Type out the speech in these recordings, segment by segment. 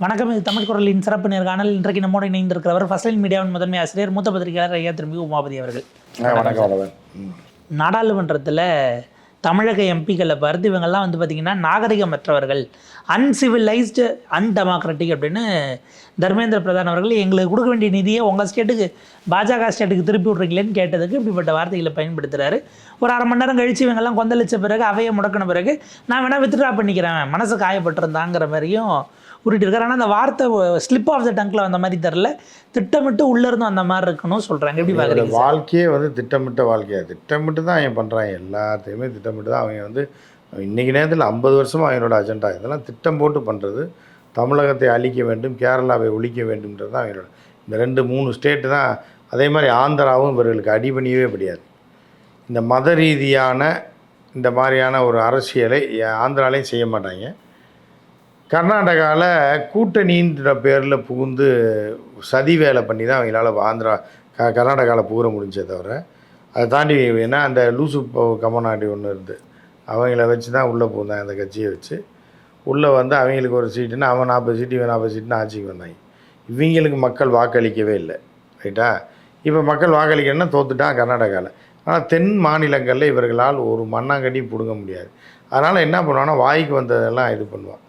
வணக்கம் இது தமிழ் குரலின் சிறப்பு நேர்காணல். இன்றைக்கு நம்மோடு இணைந்திருக்கிறவர் ஃபர்ஸ்ட் லைன் மீடியாவின் முதன்மை ஆசிரியர் மூத்த பத்திரிகையாளர் ஐயா திரும்பி உமாபதி அவர்கள். நாடாளுமன்றத்தில் தமிழக எம்பிக்களை பார்த்து இவங்கெல்லாம் வந்து பார்த்திங்கன்னா நாகரிகமற்றவர்கள் அன்சிவிலைஸ்டு அன்டெமோக்ராட்டிக் அப்படின்னு தர்மேந்திர பிரதான் அவர்கள் எங்களுக்கு கொடுக்க வேண்டிய நிதியை உங்கள் ஸ்டேட்டுக்கு பாஜக ஸ்டேட்டுக்கு திருப்பி விட்றீங்களேன்னு கேட்டதுக்கு இப்படிப்பட்ட வார்த்தைகளை பயன்படுத்துகிறாரு ஒரு அரை மணி நேரம் கழித்து இவங்கெல்லாம் கொந்தளிச்ச பிறகு அவையை முடக்கின பிறகு நான் வேணால் வித்ட்ரா பண்ணிக்கிறேன் மனசு காயப்பட்டிருந்தாங்கிற மாதிரியும் உருட்டி இருக்காரு ஆனால் அந்த வார்த்தை ஸ்லிப் ஆஃப் த டங்கில் வந்த மாதிரி தெரில திட்டமிட்டு உள்ளேருந்து அந்த மாதிரி இருக்கணும் சொல்கிறாங்க எப்படி பார்க்குறீங்க வாழ்க்கையே வந்து திட்டமிட்ட வாழ்க்கையா? திட்டமிட்டு தான் அவன் பண்ணுறான் எல்லாத்தையுமே திட்டமிட்டு தான் அவங்க வந்து இன்னைக்கு நேரத்தில் ஐம்பது வருஷமாக அவனோட அஜெண்டா இதெல்லாம் திட்டம் போட்டு பண்ணுறது தமிழகத்தை அழிக்க வேண்டும் கேரளாவை ஒழிக்க வேண்டும்ன்றது தான் அவனோட. இந்த ரெண்டு மூணு ஸ்டேட்டு தான் அதே மாதிரி ஆந்திராவும் இவர்களுக்கு அடிபணியவே முடியாது. இந்த மத ரீதியான இந்த மாதிரியான ஒரு அரசியலை ஆந்திராலையும் செய்ய மாட்டாங்க. கர்நாடகாவில் கூட்டணின்ற பேரில் புகுந்து சதி வேலை பண்ணி தான் அவங்களால ஆந்திரா க கர்நாடகாவில் புகுற முடிஞ்சே தவிர அதை தாண்டி ஏன்னா அந்த லூசு கமநாடி ஒன்று இருந்து அவங்கள வச்சு தான் உள்ளே போந்தாங்க அந்த கட்சியை வச்சு. உள்ளே வந்து அவங்களுக்கு ஒரு சீட்டுன்னு அவன் நாற்பது சீட்டு இவன் நாற்பது சீட்டுன்னு ஆட்சிக்கு வந்தாங்க. இவங்களுக்கு மக்கள் வாக்களிக்கவே இல்லை ரைட்டா? இப்போ மக்கள் வாக்களிக்கணும்னா தோத்துட்டான் கர்நாடகாவில் ஆனால் தென் மாநிலங்களில் இவர்களால் ஒரு மண்ணாங்கட்டியும் பிடுங்க முடியாது. அதனால் என்ன பண்ணுவான்னா வாய்க்கு வந்ததெல்லாம் இது பண்ணுவான்.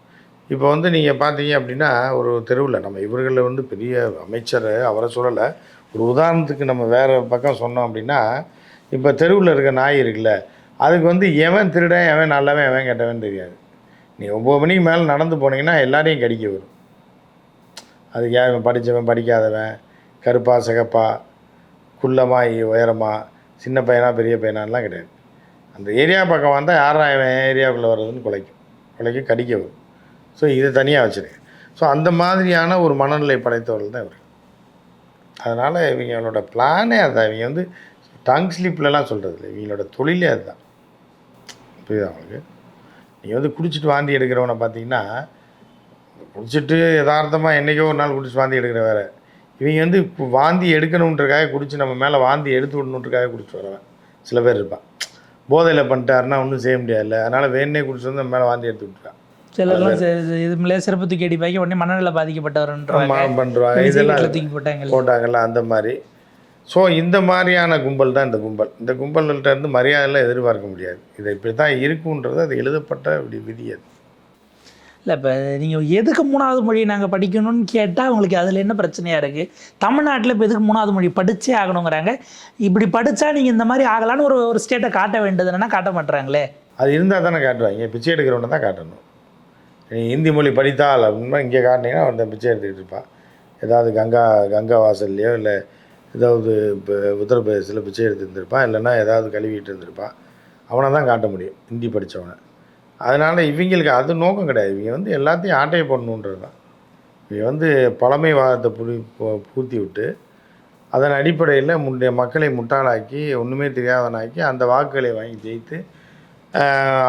இப்போ வந்து நீங்கள் பார்த்தீங்க அப்படின்னா ஒரு தெருவில் நம்ம இவர்களில் வந்து பெரிய அமைச்சர் அவரை சொல்லலை. ஒரு உதாரணத்துக்கு நம்ம வேறு பக்கம் சொன்னோம் அப்படின்னா இப்போ தெருவில் இருக்க நாய் இருக்குல்ல அதுக்கு வந்து எவன் திருடன் எவன் நல்லவன் எவன் கெட்டவன் தெரியாது. நீ ஒம்பது மணிக்கு மேலே நடந்து போனீங்கன்னா எல்லாரையும் கடிக்க வரும். அதுக்கு யார் படித்தவன் படிக்காதவன் கருப்பா சிகப்பா குள்ளமா உயரமா சின்ன பையனா பெரிய பையனான்லாம் கிடையாது. அந்த ஏரியா பக்கம் வந்தால் யாரும் இவன் ஏரியாவுக்குள்ளே வர்றதுன்னு குலைக்கும். குலைக்கும் கடிக்க வரும். ஸோ இதை தனியாக வச்சுருக்கேன். ஸோ அந்த மாதிரியான ஒரு மனநிலை படைத்தவர்கள் தான் இவர் அதனால் இவங்களோட பிளானே அதுதான் இவங்க வந்து டங் ஸ்லீப்லலாம் சொல்கிறது இல்லை இவங்களோட தொழிலே அதுதான். புரியுதா அவங்களுக்கு நீங்கள் வந்து குடிச்சிட்டு வாந்தி எடுக்கிறவனை பார்த்தீங்கன்னா குடிச்சிட்டு யதார்த்தமாக என்றைக்கோ ஒரு நாள் குடிச்சு வாந்தி எடுக்கிற வேற. இவங்க வந்து இப்போ வாந்தி எடுக்கணுன்றக்காக குடிச்சு நம்ம மேலே வாந்தி எடுத்து விடணுன்றக்காக குடிச்சு வரவன் சில பேர் இருப்பான். போதையில் பண்ணிட்டாருன்னா ஒன்றும் செய்ய முடியாதுல்ல. அதனால் வேணே குடிச்சு வந்து நம்ம மேலே வாந்தி எடுத்து விட்டுருக்கான் சிலர்லாம் இது மேலே சிறப்பு தூக்கி அடிப்பாங்க உடனே மனநல பாதிக்கப்பட்டவர்ன்றாங்க பண்ணுறாங்க இதெல்லாம் தூக்கி போட்டாங்க போட்டாங்கல்ல அந்த மாதிரி. ஸோ இந்த மாதிரியான கும்பல் தான் இந்த கும்பல். இந்த கும்பல்கிட்ட இருந்து மரியாதைலாம் எதிர்பார்க்க முடியாது. இது இப்படி தான் இருக்குன்றது அது எழுதப்பட்ட விதி விதி அது. இல்லை இப்போ நீங்கள் எதுக்கு மூணாவது மொழி நாங்கள் படிக்கணும்னு கேட்டால் அவங்களுக்கு அதில் என்ன பிரச்சனையாக இருக்குது தமிழ்நாட்டில் இப்போ எதுக்கு மூணாவது மொழி படிச்சே ஆகணுங்கிறாங்க. இப்படி படித்தா நீங்கள் இந்த மாதிரி ஆகலான்னு ஒரு ஒரு ஸ்டேட்டை காட்ட வேண்டியதுன்னா காட்ட மாட்டுறாங்களே அது இருந்தால் தானே காட்டுவாங்க பிச்சை எடுக்கிறவனை தான் காட்டணும். நீ ஹிந்தி மொழி படித்தால் அப்படின்னா இங்கே காட்டினீங்கன்னா அவன் பிச்சை எடுத்துக்கிட்டு இருப்பான். ஏதாவது கங்கா கங்கா வாசல்லையோ இல்லை ஏதாவது இப்போ உத்தரப்பிரதேசத்தில் பிச்சை எடுத்துருந்துருப்பான். இல்லைன்னா ஏதாவது கழுவிட்டு இருந்திருப்பான். அவனை தான் காட்ட முடியும் ஹிந்தி படித்தவனை. அதனால் இவங்களுக்கு அது நோக்கம் கிடையாது. இவங்க வந்து எல்லாத்தையும் ஆட்டையை போடணுன்றது தான். இவங்க வந்து பழமைவாதத்தை புரி பூத்தி விட்டு அதன் அடிப்படையில் முந்தைய மக்களை முட்டாளாக்கி ஒன்றுமே தெரியாதவனாக்கி அந்த வாக்குகளை வாங்கி ஜெயித்து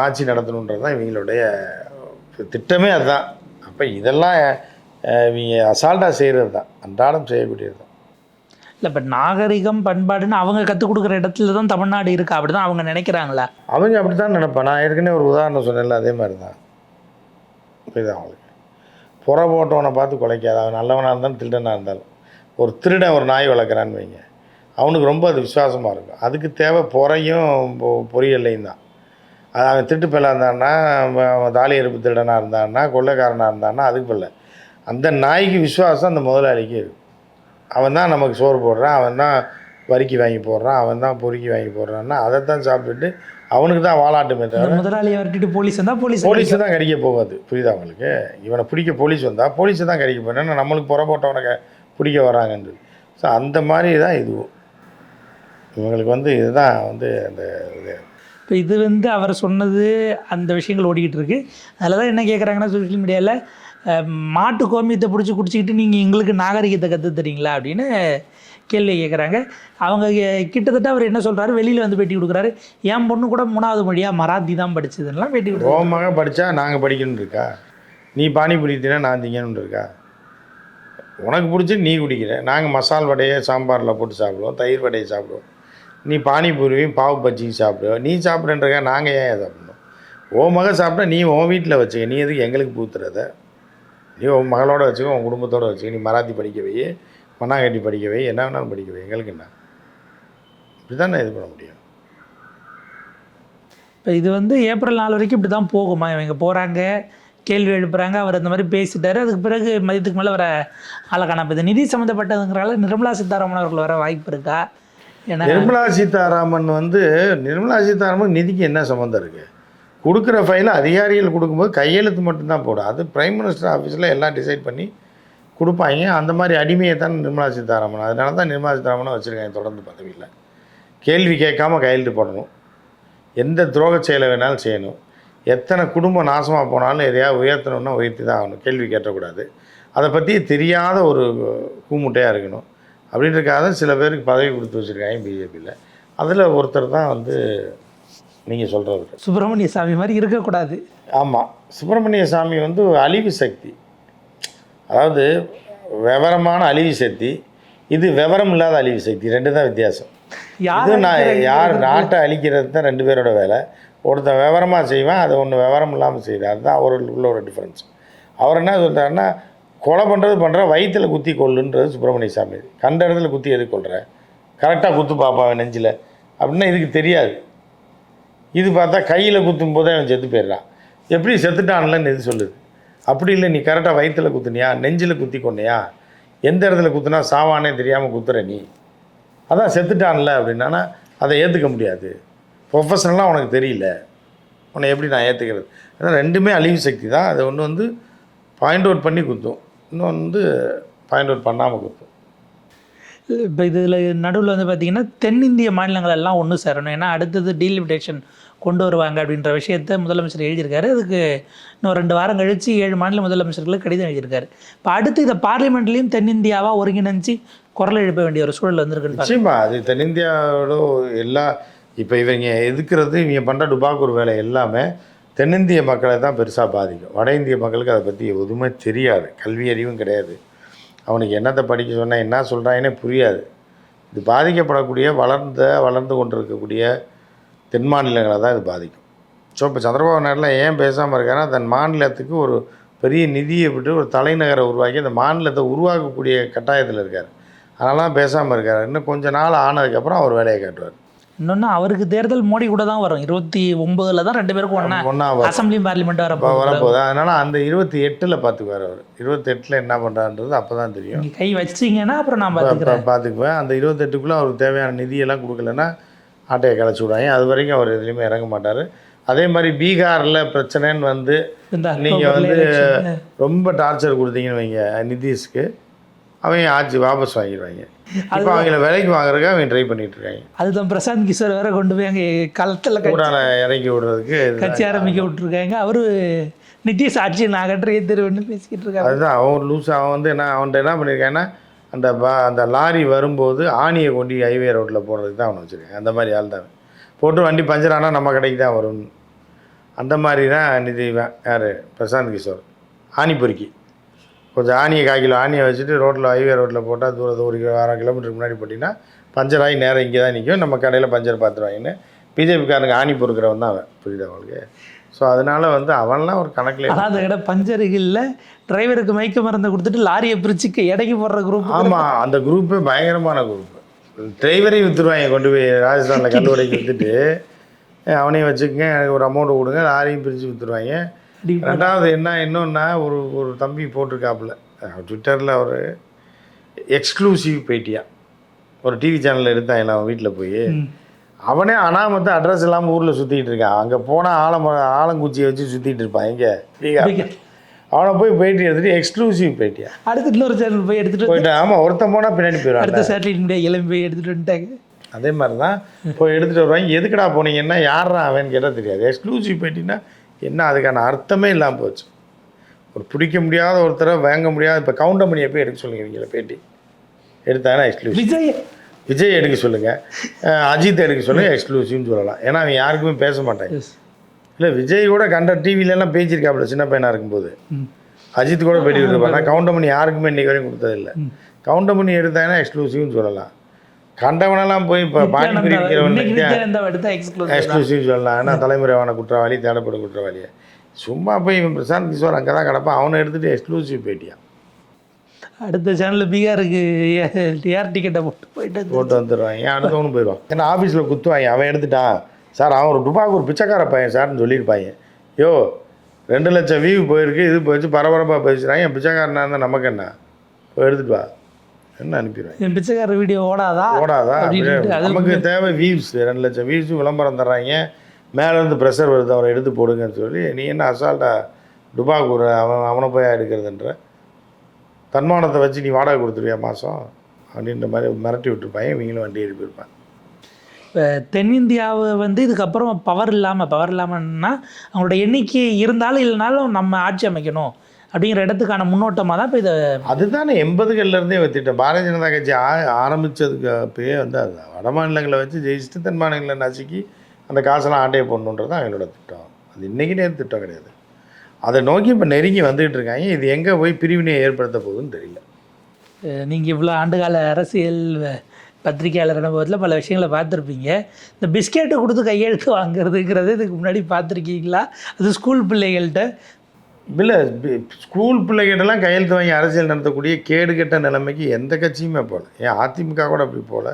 ஆட்சி நடத்தணுன்றது தான் இவங்களுடைய திட்டமே அதுதான். அப்போ இதெல்லாம் இவங்க அசால்ட்டாக செய்கிறது தான் அன்றாடம் செய்யக்கூடியது தான் இல்லை இப்போ நாகரிகம் பண்பாடுன்னு அவங்க கற்றுக் கொடுக்குற இடத்துல தான் தமிழ்நாடு இருக்கா. அப்படி தான் அவங்க நினைக்கிறாங்களா? அவங்க அப்படி தான் நினைப்பான் நான் ஏற்கனவே ஒரு உதாரணம் சொன்னேன்ல அதே மாதிரி தான் புரியுதா அவங்களுக்கு புற போட்டவனை பார்த்து குலைக்காத. அவன் நல்லவனாக இருந்தாலும் திருடனாக இருந்தாலும். ஒரு திருடன் ஒரு நாய் வளர்க்குறான்னு வைங்க. அவனுக்கு ரொம்ப அது விசுவாசமாக இருக்கும். அதுக்கு தேவை புறையும் பொரியல்லையும் தான். அது அவன் திருட்டு பிள்ளை இருந்தான்னா தாலி எறுப்பு திருடனாக இருந்தான்னா கொள்ளைக்காரனாக இருந்தான்னா அதுக்கு பிள்ளை. அந்த நாய்க்கு விசுவாசம் அந்த முதலாளிக்கு இருக்கும் அவன் தான் நமக்கு சோறு போடுறான் அவன் தான் வரிக்கி வாங்கி போடுறான் அவன் தான் பொறுக்கி வாங்கி போடுறான்னா அதை தான் சாப்பிட்டுட்டு அவனுக்கு தான் வாலாட்டுமே தவிர முதலாளியை வரட்டிட்டு போலீஸ் வந்தால் போலீஸ் போலீஸை தான் கடிக்க போகாது. புரியுதா அவங்களுக்கு இவனை பிடிக்க போலீஸ் வந்தால் போலீஸை தான் கடிக்க ஏன்னா நம்மளுக்கு புற போட்டவனை க- பிடிக்க வராங்கன்னு ஸோ அந்த மாதிரி தான் இதுவும். இவங்களுக்கு வந்து இதுதான் வந்து அந்த இப்போ இது வந்து அவர் சொன்னது அந்த விஷயங்கள் ஓடிக்கிட்டு இருக்குது அதில் தான் என்ன கேட்குறாங்கன்னா சோஷியல் மீடியாவில் மாட்டு கோமியத்தை பிடிச்சி குடிச்சிக்கிட்டு நீங்கள் எங்களுக்கு நாகரிகத்தை கற்று தரீங்களா அப்படின்னு கேள்வி கேட்குறாங்க அவங்க கிட்டத்தட்ட அவர் என்ன சொல்கிறாரு வெளியில் வந்து பேட்டி கொடுக்குறாரு. என் பொண்ணு கூட மூணாவது மொழியாக மராத்தி தான் படிச்சதுன்னெலாம் பேட்டி கொடுக்குறாரு. உன் படித்தா நாங்கள் படிக்கணும்னு இருக்கா? நீ பானிபூரி தினா நான் திங்கணும்னு இருக்கா? உனக்கு பிடிச்சி நீ குடிக்கிற. நாங்கள் மசால் வடையை சாம்பாரில் போட்டு சாப்பிடுவோம் தயிர் வடையை சாப்பிடுவோம். நீ பானிபூரியும் பாவு பஜ்ஜியும் சாப்பிடுவோம் நீ சாப்பிட்றன்றக்கா நாங்கள் ஏன் சாப்பிடணும்? ஓ மக சாப்பிட்டா நீ உன் வீட்டில் வச்சுக்க. நீ எதுக்கு எங்களுக்கு பூத்துறத? நீ உன் மகளோட வச்சுக்க உன் குடும்பத்தோடு வச்சுக்க. நீ மராத்தி படிக்க வை மண்ணாங்கட்டி படிக்க வை என்ன வேணாலும் படிக்க வை. எங்களுக்கு என்ன? இப்படி தானே இது பண்ண முடியும்? இப்போ இது வந்து ஏப்ரல் நாலு வரைக்கும் இப்படி தான் போகுமா இவங்க போகிறாங்க கேள்வி எழுப்புறாங்க அவர் அந்த மாதிரி பேசிட்டாரு. அதுக்கு பிறகு மதியத்துக்கு மேலே வர ஆளை காணாம நிதி சம்மந்தப்பட்டதுங்கிறால நிர்மலா சீதாராமன் அவர்கள் வர வாய்ப்பு இருக்கா? நிர்மலா சீதாராமன் வந்து நிர்மலா சீதாராமன் நிதிக்கு என்ன சம்மந்தம் இருக்குது கொடுக்குற ஃபைலை அதிகாரிகள் கொடுக்கும்போது கையெழுத்து மட்டும்தான் போடும். அது பிரைம் மினிஸ்டர் ஆஃபீஸில் எல்லாம் டிசைட் பண்ணி கொடுப்பாங்க. அந்த மாதிரி அடிமையை தான் நிர்மலா சீதாராமன். அதனால தான் நிர்மலா சீதாராமனை வச்சுருக்காங்க தொடர்ந்து பதவியில். கேள்வி கேட்காம கையெழுத்து போடணும். எந்த துரோக செயலை வேணாலும் செய்யணும். எத்தனை குடும்பம் நாசமாக போனாலும் எதையாவது உயர்த்தணும்னா உயர்த்தி தான் ஆகணும். கேள்வி கேட்டக்கூடாது. அதை பற்றி தெரியாத ஒரு கூமுட்டையாக இருக்கணும். அப்படின்றக்காக தான் சில பேருக்கு பதவி கொடுத்து வச்சுருக்காங்க பிஜேபியில் அதில் ஒருத்தர் தான் வந்து நீங்கள் சொல்கிறவர் சுப்பிரமணிய சாமி மாதிரி இருக்கக்கூடாது. ஆமாம் சுப்பிரமணிய சாமி வந்து அழிவு சக்தி. அதாவது விவரமான அழிவு சக்தி. இது விவரம் இல்லாத அழிவு சக்தி. ரெண்டு தான் வித்தியாசம். இது நான்? யார் நாட்டை அழிக்கிறது தான் ரெண்டு பேரோட வேலை. ஒருத்தன் விவரமாக செய்வான் அதை ஒன்று விவரம் இல்லாமல் செய்வான் அதுதான் அவருக்கு உள்ள ஒரு டிஃப்ரென்ஸ் அவர் என்ன சொல்கிறாருன்னா கொலை பண்ணுறது பண்ணுற வயிற்றில் குத்தி கொள்ளுன்றது சுப்பிரமணிய சாமி. கண்ட இடத்துல குத்தி எது கொள்கிற கரெக்டாக குத்து பார்ப்பான் நெஞ்சில். அப்படின்னா இதுக்கு தெரியாது. இது பார்த்தா கையில் குத்தும் போதே அவன் செத்து போயிடுறான். எப்படி செத்துட்டான்லன்னு இது சொல்லுது? அப்படி இல்லை நீ கரெக்டாக வயிற்றில் குத்துனியா? நெஞ்சில் குத்தி கொண்டியா எந்த இடத்துல குத்துனா சாவானே தெரியாமல் குத்துற நீ? அதான் செத்துட்டான்ல அப்படின்னா. அதை ஏற்றுக்க முடியாது. ப்ரொஃபஷனலாக உனக்கு தெரியல. உன்னை எப்படி நான் ஏற்றுக்கிறது ஏன்னா ரெண்டுமே அழிவு சக்தி தான். அதை ஒன்று வந்து பாயிண்ட் அவுட் பண்ணி குத்தும். இன்னொன்று வந்து பாயிண்ட் அவுட் பண்ணாமல் குத்தும் இப்போ இதில் நடுவில் வந்து பார்த்திங்கன்னா தென்னிந்திய மாநிலங்கள் எல்லாம் ஒன்று சேரணும். ஏன்னா அடுத்தது டீலிமிட்டேஷன் கொண்டு வருவாங்க அப்படின்ற விஷயத்த முதலமைச்சர் எழுதியிருக்காரு. அதுக்கு இன்னும் ரெண்டு வாரம் கழித்து ஏழு மாநில முதலமைச்சர்களுக்கு கடிதம் எழுதியிருக்காரு. இப்போ அடுத்து இதை பார்லிமெண்ட்லேயும் தென்னிந்தியாவாக ஒருங்கிணைஞ்சு குரல் எழுப்ப வேண்டிய ஒரு சூழல் வந்திருக்குன்னு பார்க்குறேன். நிச்சயமா அது தென்னிந்தியாவோட எல்லா இப்போ இவங்க எதுக்குறது இவங்க பண்ணுற டுபாக்கூர் வேலை எல்லாமே தென்னிந்திய மக்களை தான் பெருசாக பாதிக்கும். வட இந்திய மக்களுக்கு அதை பற்றி எதுவுமே தெரியாது. கல்வி அறிவும் கிடையாது. அவனுக்கு என்னத்தை படிக்க சொன்னால் என்ன சொல்கிறாங்கன்னே புரியாது. இது பாதிக்கப்படக்கூடிய வளர்ந்த வளர்ந்து கொண்டிருக்கக்கூடிய தென் மாநிலங்களை தான் இது பாதிக்கும். ஸோ இப்போ சந்திரபாபு நாயுடுலாம் ஏன் பேசாமல் இருக்காருன்னா தன் மாநிலத்துக்கு ஒரு பெரிய நிதியை விட்டு ஒரு தலைநகரை உருவாக்கி அந்த மாநிலத்தை உருவாக்கக்கூடிய கட்டாயத்தில் இருக்கார். அதனால பேசாமல் இருக்கார். இன்னும் கொஞ்ச நாள் ஆனதுக்கப்புறம் அவர் வேலையை காட்டுவார். இன்னொன்று அவருக்கு தேர்தல் மோடி கூட தான் வரும். இருபத்தி ஒன்பதுல தான் ரெண்டு பேருக்கும் ஒன்றா ஒன்றா அசம்பிளி பார்லிமெண்ட் வர வரப்போகுது. அதனால் அந்த இருபத்தி எட்டில் பார்த்துக்குவார் அவர். இருபத்தெட்டில் என்ன பண்ணுறான்றது அப்போ தான் தெரியும் கை வச்சிங்கன்னா அப்புறம் நான் பார்த்துக்கிறேன் பார்த்துக்குவேன் அந்த இருபத்தெட்டுக்குள்ளே அவருக்கு தேவையான நிதியெல்லாம் கொடுக்கலன்னா ஆட்டையை கலைச்சி விடுவாங்க. அது வரைக்கும் அவர் எதுலேயுமே இறங்க மாட்டார். அதே மாதிரி பீகாரில் பிரச்சனைன்னு வந்து நீங்கள் வந்து. ரொம்ப டார்ச்சர் கொடுத்தீங்கன்னு வைங்க நிதிஷ்க்கு. அவங்க ஆட்சி வாபஸ் வாங்கிடுவாங்க. இப்போ அவங்கள விலைக்கு வாங்குறதுக்கு அவங்க ட்ரை பண்ணிட்டு இருக்காங்க. அதுதான் பிரசாந்த் கிஷோர் வேற கொண்டு போய் அங்கே களத்தில் இறக்கி விடுறதுக்கு. கட்சி ஆரம்பிக்க விட்டுருக்காங்க. அவரு நிதிஷ் ஆட்சி நாகற்றைய தெருவுன்னு பேசிக்கிட்டு இருக்காரு. அதுதான் அவன் லூஸ் அவன் வந்து என்ன அவன்கிட்ட என்ன பண்ணியிருக்கான்னா அந்த பா அந்த லாரி வரும்போது ஆணியை கொண்டு ஹைவே ரோட்டில் போடுறதுக்கு தான் அவனை வச்சுருக்கேன் அந்த மாதிரி ஆள் தான். போட்டு வண்டி பஞ்சர் ஆனால் நம்ம கடைக்கு தான் வரும் அந்த மாதிரி தான் நிதி யார்? பிரசாந்த் கிஷோர். ஆணி பொறுக்கி கொஞ்சம் ஆணியை கால் கிலோ ஆணியை வச்சுட்டு ரோட்டில் ஹைவே ரோட்டில் போட்டால் தூரத்தை ஒரு கிலோ அரை கிலோமீட்டருக்கு முன்னாடி போட்டிங்கன்னா பஞ்சர் ஆகி நேரம் இங்கே தான் நிற்கும். நம்ம கடையில் பஞ்சர் பார்த்துருவாங்கன்னு பிஜேபிக்காரனுக்கு ஆணி பொறுக்கிறவன் தான் அவன். புரியுது அவங்களுக்கு ஸோ அதனால வந்து அவன்லாம் ஒரு கணக்கில் அந்த கடை பஞ்சருகளில் டிரைவருக்கு மயக்க மருந்து கொடுத்துட்டு லாரியை பிரிச்சு எடைக்கு போடுற குரூப் ஆமாம் அந்த குரூப்பே பயங்கரமான குரூப் டிரைவரையும் விற்றுருவாங்க கொண்டு போய் ராஜஸ்தானில் கல் உடைக்கு விற்றுட்டு அவனையும் வச்சுக்கங்க எனக்கு ஒரு அமௌண்ட் கொடுங்க லாரியும் பிரித்து விற்றுருவாங்க ரெண்டாவது என்ன இன்னொன்னா ஒரு ஒரு தம்பி போட்டிருக்காப்புல. ட்விட்டரில் ஒரு எக்ஸ்க்ளூசிவ் பேட்டியா. ஒரு டிவி சேனலில் எடுத்தாங்க அவன் வீட்டில் போய். அவனே அனாமத்து அட்ரஸ் இல்லாமல் ஊரில் சுற்றிட்டு இருக்கான். அங்கே போனால் ஆலம் ஆலங்குச்சியை வச்சு சுற்றிட்டு இருப்பான். எங்கே? அவனை போய் பேட்டி எடுத்துட்டு எக்ஸ்க்ளூசிவ் பேட்டியா. அடுத்து இன்னொரு சேனல் போய் எடுத்துட்டு வந்து போயிட்டு ஆமாம் ஒருத்தன் போனால் பின்னாடி போயிடுவான் அடுத்த சேட்டலைட் மீடியா இளம்பி போய் எடுத்துட்டு வந்துட்டாங்க. அதே மாதிரி தான் போய் எடுத்துகிட்டு வருவாங்க. எதுக்குடா போனீங்கன்னா யாரா அவன் கேட்டால் தெரியாது. எக்ஸ்க்ளூசிவ் பேட்டினா என்ன அதுக்கான அர்த்தமே இல்லாமல் போச்சு. ஒரு பிடிக்க முடியாத ஒருத்தரை வாங்க முடியாத இப்போ கவுண்டமணியை போய் எடுக்க சொல்லுங்க பேட்டி? எடுத்தாங்கன்னா எக்ஸ்க்ளூசிவ் விஜய். விஜய் எடுக்க சொல்லுங்கள் அஜித் எடுக்க சொல்லுங்கள் எக்ஸ்க்ளூசிவ்னு சொல்லலாம். ஏன்னா அவன் யாருக்குமே பேச மாட்டாங்க Yes. இல்லை விஜய் கூட கண்ட டிவிலெல்லாம் பேசியிருக்காப்புல சின்ன பையனாக இருக்கும்போது. அஜித் கூட பேட்டி கொடுத்துருப்பாங்க கவுண்டமணி யாருக்குமே இன்னைக்கு வரைக்கும் கொடுத்ததில்ல. கவுண்டமணி எடுத்தாங்கன்னா எக்ஸ்க்ளூசிவ்னு சொல்லலாம். கண்டவனெல்லாம் போய் இப்போ பானிபுரி எக்ஸ்க்ளூசிவ் சொல்லலாம். ஏன்னா தலைமுறைவான குற்றவாளி தேடப்படும் குற்றவாளி சும்மா போய் இவன் பிரசாந்த் கிஷோர் அங்கே தான் கிடப்பான். அவனை எடுத்துகிட்டு எக்ஸ்க்ளூசிவ் பேட்டியா? அடுத்த சேனலில் பீகாருக்கு ஏர் டிக்கெட்டை போட்டு போயிட்டு போட்டு வந்துடுவாங்க ஏன் அடுத்தவனும் போயிடுவான்? ஏன்னா ஆஃபீஸில் குத்துவாங்க அவன் எடுத்துட்டான் சார் அவன் ஒரு டுபாக்கு ஒரு பிச்சைக்கார பையன் சார்னு சொல்லியிருப்பாங்க. யோ ரெண்டு லட்சம் வியூ போயிருக்கு. இது போயிடுச்சு பரபரப்பாக என் பிச்சைக்காரனா இருந்தால் நமக்கு என்ன? போய் எடுத்துட்டு வா. என்ன அனுப்பிடுவாங்க? என் பிச்சைக்கார வீடியோ ஓடாதா? ஓடாதா? நமக்கு தேவை வியூஸ் ரெண்டு லட்சம் வியூஸ் விளம்பரம் தர்றாங்க. மேலேருந்து ப்ரெஷர் வருது அவரை எடுத்து போடுங்கன்னு சொல்லி நீ என்ன அசால்ட்டா டுபாக்கூர் அவன் அவனை போய் எடுக்கிறதுன்ற? தன்மானத்தை வச்சு நீ வாடகை கொடுத்துருவியா மாதம் அப்படின்ற மாதிரி மிரட்டி விட்டுருப்பாங்க. இவங்களும் வண்டி ஏறி போயிருப்பாங்க இப்போ தென்னிந்தியாவை வந்து இதுக்கப்புறம் பவர் இல்லாமல் பவர் இல்லாமல்னா அவங்களோட எண்ணிக்கை இருந்தாலும் இல்லைனாலும் நம்ம ஆட்சி அமைக்கணும். அப்படிங்கிற இடத்துக்கான முன்னோட்டமாக தான் இப்போ இதை அதுதானே எண்பதுகள்லேருந்தே திட்டம். பாரதிய ஜனதா கட்சி ஆ ஆரம்பித்ததுக்கு அப்பயே வந்து அது வட மாநிலங்களை வச்சு ஜெயிச்சுட்டு தென் மாநிலங்களை நசுக்கி அந்த காசெல்லாம் ஆட்டையை போடணுன்றது தான் அவங்களோட திட்டம். அது இன்றைக்கி நேரம் திட்டம் கிடையாது. அதை நோக்கி இப்போ நெருங்கி வந்துகிட்டு இருக்காங்க. இது எங்கே போய் பிரிவினையை ஏற்படுத்த போகுதுன்னு தெரியல. நீங்கள் இவ்வளோ ஆண்டுகால அரசியல் பத்திரிகையாளர் அனுபவத்தில் பல விஷயங்களை பார்த்துருப்பீங்க. இந்த பிஸ்கெட்டை கொடுத்து கையெழுத்து வாங்குறதுங்கிறது இதுக்கு முன்னாடி பார்த்துருக்கீங்களா? அது ஸ்கூல் பிள்ளைகள்கிட்ட இல்லை ஸ்கூல் பிள்ளைகிட்டலாம் கையெழுத்து வாங்கி அரசியல் நடத்தக்கூடிய கேடுகெட்ட நிலைமைக்கு எந்த கட்சியுமே போகல. ஏன் அதிமுக கூட அப்படி போகல.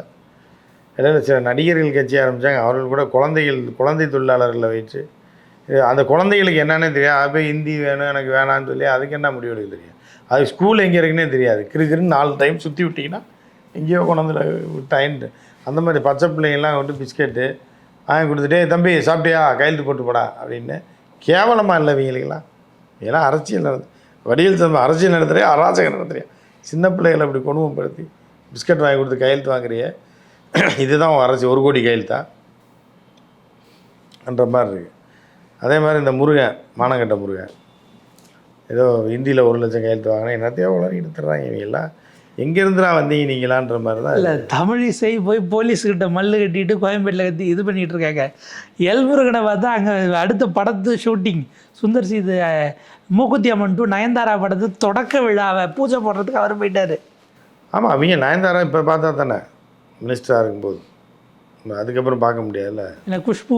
இடையில சில நடிகர்கள் கட்சி ஆரம்பித்தாங்க அவர்கள் கூட குழந்தைகள் குழந்தை தொழிலாளர்களை வச்சு அந்த குழந்தைகளுக்கு என்னன்னே தெரியாது. அது போய் ஹிந்தி வேணும் எனக்கு வேணான்னு சொல்லி அதுக்கு என்ன முடிவு எடுக்க தெரியும்? அது ஸ்கூல் எங்கே இருக்குன்னே தெரியாது. கிறுக்கிறுன்னு நாலு டைம் சுற்றி விட்டிங்கன்னா எங்கேயோ கொண்டாந்து விட்டாயின்ட்டு அந்த மாதிரி பச்சை பிள்ளைங்கள்லாம் வந்து பிஸ்கெட்டு வாங்கி கொடுத்துட்டு தம்பி சாப்பிட்டியா? கையெழுத்து போட்டு போடா அப்படின்னு. கேவலமாக இல்லை இவங்களுக்கெல்லாம். இதெல்லாம் அரசியல் நடந்து வடிவில் சம்பவம் அரசியல் நடத்துறியா அராஜகம் நடத்துறியா? சின்ன பிள்ளைகளை அப்படி கொடுமைப்படுத்தி பிஸ்கட் வாங்கி கொடுத்து கையெழுத்து வாங்குறிய? இதுதான் அரசு ஒரு கோடி கையெழுத்தா? என்ற மாதிரி இருக்கு. அதே மாதிரி இந்த முருகன் மானங்கட்ட முருகன். ஏதோ இந்தியில் ஒரு லட்சம் கையெழுத்து வாங்கினா என்னத்தையோ உளறிட்டு தர்றாங்க இவங்க எல்லாம். எங்கேருந்துடா வந்தீங்க நீங்களான்ற மாதிரி தான் இல்லை தமிழிசை போய் போலீஸ்கிட்ட மல்லு கட்டிட்டு கோயம்பேட்டில் கத்தி இது பண்ணிட்டு இருக்காங்க. எல்முருகனை பார்த்தா அங்கே அடுத்த படத்து ஷூட்டிங் சுந்தர் சி இது அஹ், மூக்குத்தி அம்மன் டூ நயன்தாரா படத்து தொடக்க விழாவை பூஜை போடுறதுக்கு அவர் போயிட்டாரு. ஆமாம் அவங்க நயன்தாரா இப்போ பார்த்தா தானே மினிஸ்டராக இருக்கும்போது. அதுக்கப்புறம் பார்க்க முடியாதுல்ல. ஏன்னா குஷ்பு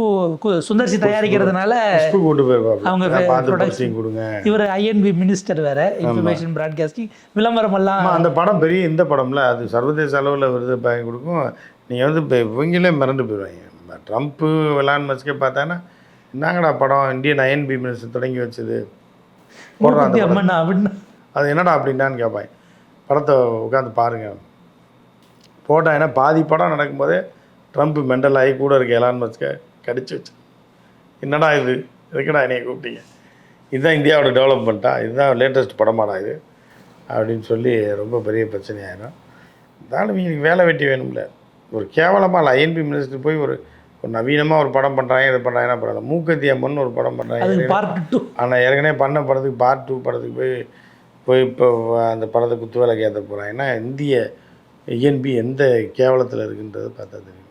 கு- சுந்தர் சி தயாரிக்கிறதுனால ஸ்கூல் கூட்டு போயிருப்பா. அவங்க போஸ்டிங் கொடுங்க. இவர் ஐஎன்பி மினிஸ்டர் வேற இன்ஃபர்மேஷன் ப்ராட்காஸ்டிங் விளம்பரம் எல்லாம் அந்த படம் பெரிய இந்த படம்ல அது சர்வதேச அளவில் விருது வாங்கி கொடுக்கும். நீங்கள் வந்து இப்போ இவங்களே மிரண்டு போயிடுவாங்க. ட்ரம்ப்பு விளான் மஸ்கே பார்த்தாங்கன்னா என்னங்கடா படம் இந்தியன் ஐஎன்பி மினிஸ்டர் தொடங்கி வச்சது? அப்படின்னு அது என்னடா அப்படின்னான்னு கேட்பாங்க. படத்தை உட்காந்து பாருங்க. போட்டாங்கன்னா பாதி படம் நடக்கும்போதே ட்ரம்ப் மெண்டல் ஆகி கூட இருக்க எலான் மஸ்கை கடிச்சு வச்சு. என்னடா இது? எதுக்குடா என்னைய கூப்பிட்டீங்க? இதுதான் இந்தியாவோட டெவலப்மெண்ட்டா இதுதான் லேட்டஸ்ட் படமாடா இது? அப்படின்னு சொல்லி ரொம்ப பெரிய பிரச்சனையாயிரும். இருந்தாலும் இவங்களுக்கு வேலை வெட்டி வேணும்ல. ஒரு கேவலமாக இல்லை ஐஎன்பி மினிஸ்டர் போய் ஒரு ஒரு நவீனமாக ஒரு படம் பண்ணுறாங்க இது பண்ணுறாங்கன்னா பரவாயில்ல. மூக்கத்தி அம்மன் ஒரு படம் பண்ணுறாங்க பார்ட் டூ ஆனால் ஏற்கனவே பண்ண படத்துக்கு பார்ட் டூ படத்துக்கு போய் போய் இப்போ அந்த படத்தை குத்து வேலைக்கு ஏற்ற போகிறாங்கன்னா இந்திய இஎன்பி எந்த கேவலத்தில் இருக்குன்றது பார்த்தா தெரியும்.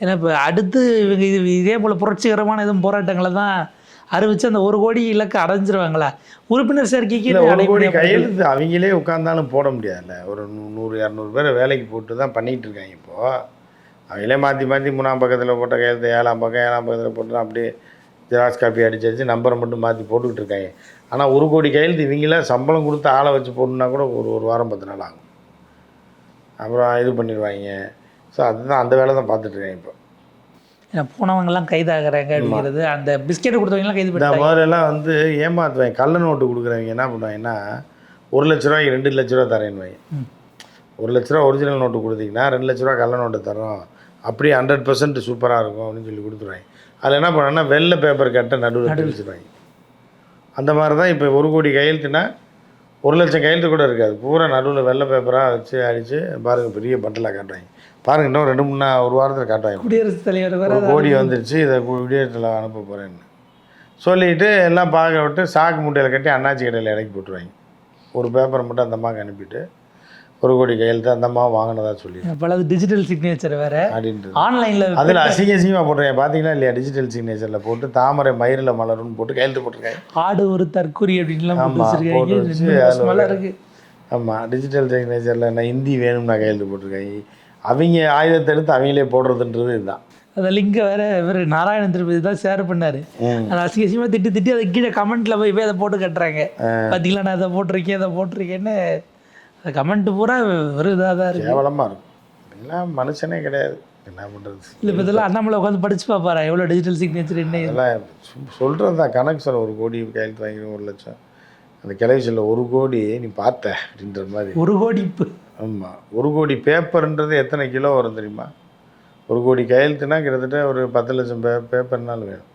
ஏன்னா இப்போ அடுத்து இவங்க இது இதே போல் புரட்சிகரமான எதுவும் போராட்டங்களை தான் அறிவிச்சு அந்த ஒரு கோடி இலக்கு அடைஞ்சிருவாங்களா? உறுப்பினர் சேர்க்கைக்கு ஒரு கோடி கையெழுத்து அவங்களே உட்காந்தாலும் போட முடியாதுல்ல. ஒரு நூறு இரநூறு பேரை வேலைக்கு போட்டு தான் பண்ணிகிட்டு இருக்காங்க இப்போது அவங்களே மாற்றி மாற்றி மூணாம் பக்கத்தில் போட்ட கையெழுத்து ஏழாம் பக்கம் ஏழாம் பக்கத்தில் போட்டு அப்படியே ஜெராக்ஸ் காப்பி அடிச்சு அடிச்சு நம்பரை மட்டும் மாற்றி போட்டுக்கிட்டு இருக்காங்க. ஆனால் ஒரு கோடி கையெழுத்து இவங்களே சம்பளம் கொடுத்து ஆளை வச்சு போடணுன்னா கூட ஒரு ஒரு வாரம் பத்து நாள் ஆகும். அப்புறம் இது பண்ணிடுவாங்க. ஸோ அதுதான் அந்த வேலை தான் பார்த்துட்ருக்கேன் இப்போ. ஏன்னா போனவங்கெல்லாம் கைதாகிறாங்க அப்படிங்கிறது அந்த பிஸ்கெட் கொடுத்தவங்கலாம் கைது பண்ணிட்டாங்க முதல்லலாம் வந்து ஏமாத்துவாங்க கள்ள நோட்டு கொடுக்குறவங்க என்ன பண்ணுவாங்கன்னா ஒரு லட்ச ரூபாய்க்கு ரெண்டு லட்ச ரூபா தரேன்னு ம். ஒரு லட்ச ரூபா ஒரிஜினல் நோட்டு கொடுத்தீங்கன்னா ரெண்டு லட்ச ரூபா கள்ள நோட்டு தரோம் அப்படியே ஹண்ட்ரட் பர்சன்ட் சூப்பராக இருக்கும் அப்படின்னு சொல்லி கொடுத்துருவாங்க. அதில் என்ன பண்ணாங்கன்னா வெள்ளை பேப்பர் கட்டை நடுவில் தெரிவிச்சிருவாங்க அந்த மாதிரி தான் இப்போ ஒரு கோடி கையெழுத்துனா ஒரு லட்சம் கையெழுத்து கூட இருக்காது. பூரா நடுவில் வெள்ளை பேப்பராக வச்சு அடித்து பாருங்கள் பெரிய பண்டலாக காட்டுவாங்க. பாருங்கள் இன்னும் ரெண்டு மூணு ஒரு வாரத்தில் காட்டுவாங்க. குடியரசுத் தலைவர் கோடி வந்துருச்சு இதை விடியத்தில் அனுப்ப போகிறேன்னு சொல்லிட்டு எல்லாம் பார்க்க விட்டு சாக்கு மூட்டையில் கட்டி அண்ணாச்சி கடையில் இறக்கி போட்டுருவாங்க. ஒரு பேப்பரை மட்டும் அந்த அம்மாவுக்கு அனுப்பிட்டு ஒரு கோடி கையெழுத்து அந்த அம்மா வாங்கினதா சொல்லி பல டிஜிட்டல் சிக்னேச்சர் வேற? அப்படின்ட்டு ஆன்லைன்ல அதில் அசிங்க அசிங்கமாக போட்டுருக்கேன். பார்த்தீங்களா இல்லையா? டிஜிட்டல் சிக்னேச்சரில் போட்டு தாமரை மயிரில் மலரும்னு போட்டு கையெழுத்து போட்டிருக்காங்க ஆடு ஒரு தற்கொரி அப்படின்லாம் போட்டு ஆமா, இருக்கு. ஆமாம் டிஜிட்டல் சிக்னேச்சரில் நான் ஹிந்தி வேணும்னா கையெழுத்து போட்டிருக்காங்க அவங்க ஆயுதத்தை எடுத்து அவங்களே போடுறதுன்றது இதுதான். அந்த லிங்கை வேற இவர் நாராயணன் திருப்பதி தான் ஷேர் பண்ணாரு. அதை அசிங்க அசிங்கமாக திட்டி திட்டி அதை கீழே கமெண்ட்ல போய் போய் அதை போட்டு கட்டுறாங்க. பார்த்தீங்களா நான் இதை போட்டிருக்கேன் இதை போட்டிருக்கேன்னு கமெண்ட் பூரா ஒரு இதாக தான் இருக்கு. கேவலமாக இருக்கும். எல்லாம் மனுஷனே கிடையாது. என்ன பண்ணுறது இல்லை இப்போ இதெல்லாம் அண்ணாமலை உட்காந்து படிச்சு பார்ப்பாரா? எவ்வளோ டிஜிட்டல் சிக்னேச்சர் என்ன ஏது? அதெல்லாம் சொல்கிறது தான் கணக்கு சொல்ல ஒரு கோடி கையெழுத்து வாங்கி ஒரு லட்சம். அந்த கிளவி சொல்ல ஒரு கோடி நீ பார்த்த அப்படின்ற மாதிரி. ஒரு கோடி இப்போ ஆமாம் ஒரு கோடி பேப்பர்ன்றது எத்தனை கிலோ வரும் தெரியுமா? ஒரு கோடி கையெழுத்துனா கிட்டத்தட்ட ஒரு பத்து லட்சம் பே பேப்பர்னாலும் வேணும்.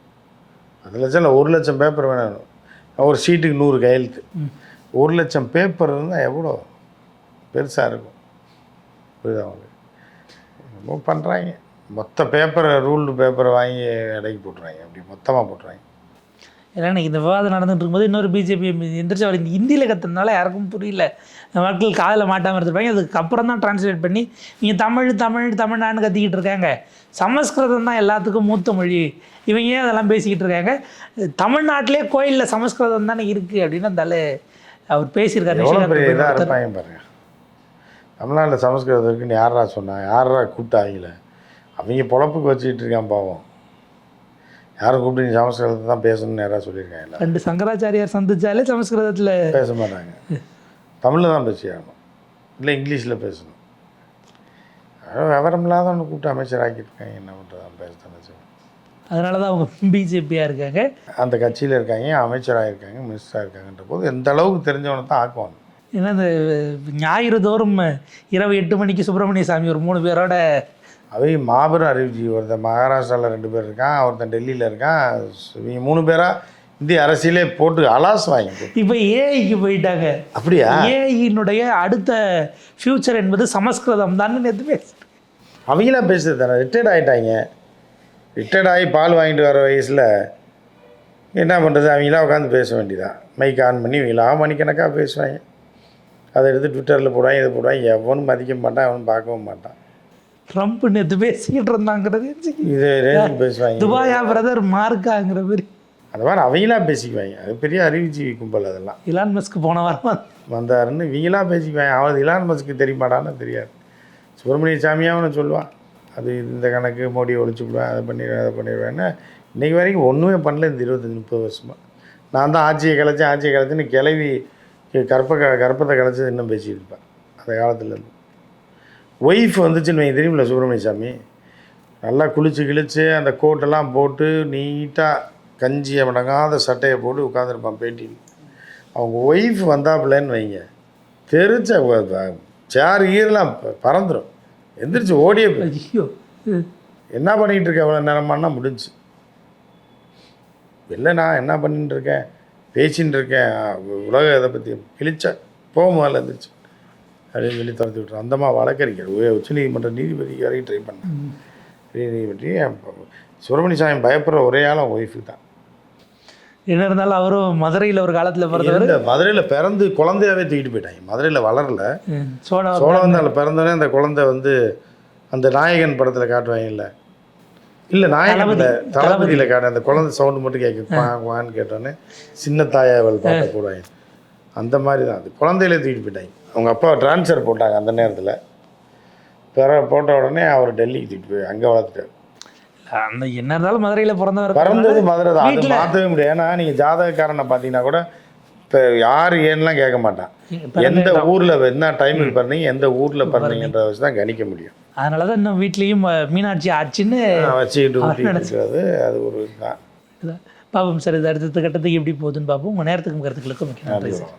பத்து லட்சம் இல்லை ஒரு லட்சம் பேப்பர் வேணும் ஒரு சீட்டுக்கு நூறு கையெழுத்து. ஒரு லட்சம் பேப்பர் இருந்தால் எவ்வளோ பெருசாக இருக்கும். புரியுதா அவங்களுக்கு பண்ணுறாங்க மொத்த பேப்பரை ரூல்டு பேப்பரை வாங்கி இடைக்கு போட்டுறாங்க. அப்படி மொத்தமாக போட்டுறாங்க. ஏன்னா இந்த விவாதம் நடந்துட்டு இருக்கும்போது இன்னொரு பிஜேபி எந்திரிச்சு அவர் இந்த ஹிந்தியில் கற்றுனால யாருக்கும் புரியல. மக்கள் காதில் மாட்டாமல் இருந்திருப்பாங்க. அதுக்கப்புறம் தான் டிரான்ஸ்லேட் பண்ணி நீங்கள் தமிழ் தமிழ் தமிழ்நான்னு கத்திக்கிட்டு இருக்காங்க. சமஸ்கிருதம் தான் எல்லாத்துக்கும் மூத்த மொழி. இவங்க ஏன் அதெல்லாம் பேசிக்கிட்டு இருக்காங்க? தமிழ்நாட்டிலே கோயிலில் சமஸ்கிருதம் தானே இருக்குது அப்படின்னு அந்த அவர் பேசியிருக்காரு. தமிழ்நாட்டில் சமஸ்கிருதம் இருக்குன்னு யாரா சொன்னா? யாரா கூப்பிட்டாங்கல அவங்க பொழப்புக்கு வச்சுக்கிட்டு இருக்கான் பாவம். யாரும் கூப்பிட்டு நீ சமஸ்கிருதத்தை தான் பேசணும்னு யாராவது சொல்லியிருக்காங்களா? ரெண்டு சங்கராச்சாரியார் சந்திச்சாலே சமஸ்கிருதத்தில் பேச மாட்டாங்க. தமிழில் தான் பேசி ஆகணும் இல்லை இங்கிலீஷில் பேசணும். விவரம் இல்லாத ஒன்று கூப்பிட்டு அமைச்சர் ஆக்கியிருக்காங்க என்ன பண்ணுறது பேச தானே செய்யணும். அதனால தான் அவங்க பிஜேபியாக இருக்காங்க. அந்த கட்சியில் இருக்காங்க அமைச்சராக இருக்காங்க மினிஸ்டராக இருக்காங்கன்ற போது எந்த அளவுக்கு தெரிஞ்சவனை தான் ஆக்குவாங்க. ஏன்னா இந்த ஞாயிறு தோறும் இரவு எட்டு மணிக்கு சுப்பிரமணிய சாமி ஒரு மூணு பேரோட அவங்க மாபெரும் அறிவிச்சி ஒருத்தன் மகாராஷ்டிராவில் ரெண்டு பேர் இருக்கான் ஒருத்தன் டெல்லியில் இருக்கான். இவங்க மூணு பேராக இந்திய அரசியலே போட்டு அலாஸ் வாங்கி இப்போ ஏஐக்கு போயிட்டாங்க. அப்படியா? ஏஐயினுடைய அடுத்த ஃபியூச்சர் என்பது சமஸ்கிருதம் தான் நேற்று பேச அவங்களாம் பேசுறது தானே? ரிட்டையர்ட் ஆகிட்டாங்க ரிட்டையர்ட் ஆகி பால் வாங்கிட்டு வர வயசில் என்ன பண்ணுறது அவங்களாம் உட்காந்து பேச வேண்டியதான் மைக் ஆன் பண்ணி இவங்களாம் மணிக்கணக்காக பேசுவாங்க. அதை எடுத்து ட்விட்டரில் போடுவாங்க இதை போடுவாங்க எவனும் மதிக்க மாட்டான் எவனும் பார்க்கவும் மாட்டான். ட்ரம்ப் நேற்று பேசிக்கிட்டு இருந்தாங்கிறது இது ரேஞ்சுக்கு பேசுவாங்க. துபாயா பிரதர் மார்க்காங்கிற மாதிரி. அந்த மாதிரி அவங்களாம் பேசிக்குவாங்க. அது பெரிய அறிவுஜீவி கும்பல் அதெல்லாம். இலான் மஸ்க் போன வாரம் வந்து- வந்தாருன்னு இவங்களாம் பேசிக்குவாங்க. அவன் இலான் மஸ்க்கு தெரியுமாடான்னு தெரியாது. சுப்பிரமணிய சாமியாக அவனை சொல்லுவான். அது இந்த கணக்கு மோடியை ஒழிச்சுடுவேன் அதை பண்ணிடுவேன் அதை பண்ணிடுவேன்னு. இன்றைக்கி வரைக்கும் ஒன்றுமே பண்ணல இந்த இருபத்தஞ்சி முப்பது வருஷமாக நான் தான் ஆட்சியை கிளச்சேன் ஆட்சியை கிளச்சின்னு கிளவி கற்ப க கற்பத்தை கிளச்சது இன்னும் பேசிட்டு இருப்பேன். அந்த காலத்துலேருந்து ஒய்ஃப் வந்துச்சுன்னு வைங்க தெரியுமில்ல சுப்பிரமணிய சாமி? நல்லா குளிச்சு கிழிச்சு அந்த கோட்டெல்லாம் போட்டு நீட்டாக கஞ்சியை மடங்காத சட்டையை போட்டு உட்காந்துருப்பான் பேட்டியில். அவங்க ஒய்ஃப் வந்தாப்புலன்னு வைங்க. தெரிச்ச சேர் ஈரெலாம் பறந்துடும் எந்திரிச்சு ஓடியே போய் ஐயோ. என்ன பண்ணிகிட்டு இருக்க எவ்வளோ நேரமானா முடிஞ்சு. இல்லை நான் என்ன பண்ணிட்டு இருக்கேன்? பேசின்னு இருக்கேன் உலக இதை பற்றி கிழிச்ச போக முதல்ல எந்திரிச்சு. அப்படின்னு சொல்லி துரத்தி விட்டுரும் அந்தமா வழக்கறிஞர் உச்ச நீதிமன்ற நீதிபதி வரைக்கும் ட்ரை பண்ணேன் நீதிபதி சுப்பிரமணிய சாமி பயப்படுற ஒரே ஆளும் ஒய்ஃபு தான். என்ன இருந்தாலும் அவரும் மதுரையில் ஒரு காலத்தில் பிறந்தவர். மதுரையில் பிறந்து குழந்தையாவே தூக்கிட்டு போயிட்டாங்க. மதுரையில் வளரல. சோழ சோழவந்தால பிறந்தோடனே அந்த குழந்தை வந்து அந்த நாயகன் படத்தில் காட்டுவாங்கல்ல. இல்லை இல்ல, தளபதியில் காட்டு அந்த குழந்தை சவுண்டு மட்டும் கேட்கும் குவா குவான்னு கேட்டோன்னே சின்ன தாயாவல் பாட்டை போடுவாங்க அந்த மாதிரி தான் அது குழந்தையிலே தூக்கிட்டு போயிட்டாங்க. அவங்க அப்பா ட்ரான்ஸ்ஃபர் போட்டாங்க அந்த நேரத்தில். பிற போட்ட உடனே அவர் டெல்லிக்கு தூக்கிட்டு போய் அங்கே வளர்த்துட்டார். அந்த என்ன இருந்தாலும் மதுரையில் பிறந்தவர் பிறந்தது மதுரை தான். அது மாற்றவே முடியாது. ஏன்னா நீங்கள் ஜாதகக்காரனை பார்த்தீங்கன்னா கூட இப்போ யார் ஏன்னுலாம் கேட்க மாட்டான். எந்த ஊரில் என்ன டைமுக்கு பிறந்தீங்க எந்த ஊரில் பிறந்தீங்கன்றத வச்சு தான் கணிக்க முடியும். அதனால தான் இன்னும் வீட்லேயும் மீனாட்சி ஆச்சுன்னு நான் வச்சுக்கிட்டு ஊற்றிட்டு இருக்கிறது அது ஒரு இதுதான். பாப்போம் சார் இது அடுத்த கட்டத்துக்கு எப்படி போகுதுன்னு பார்ப்போம் உங்கள் நேரத்துக்கும் கருத்துக்களுக்கும் மிக்க நன்றி. சார்.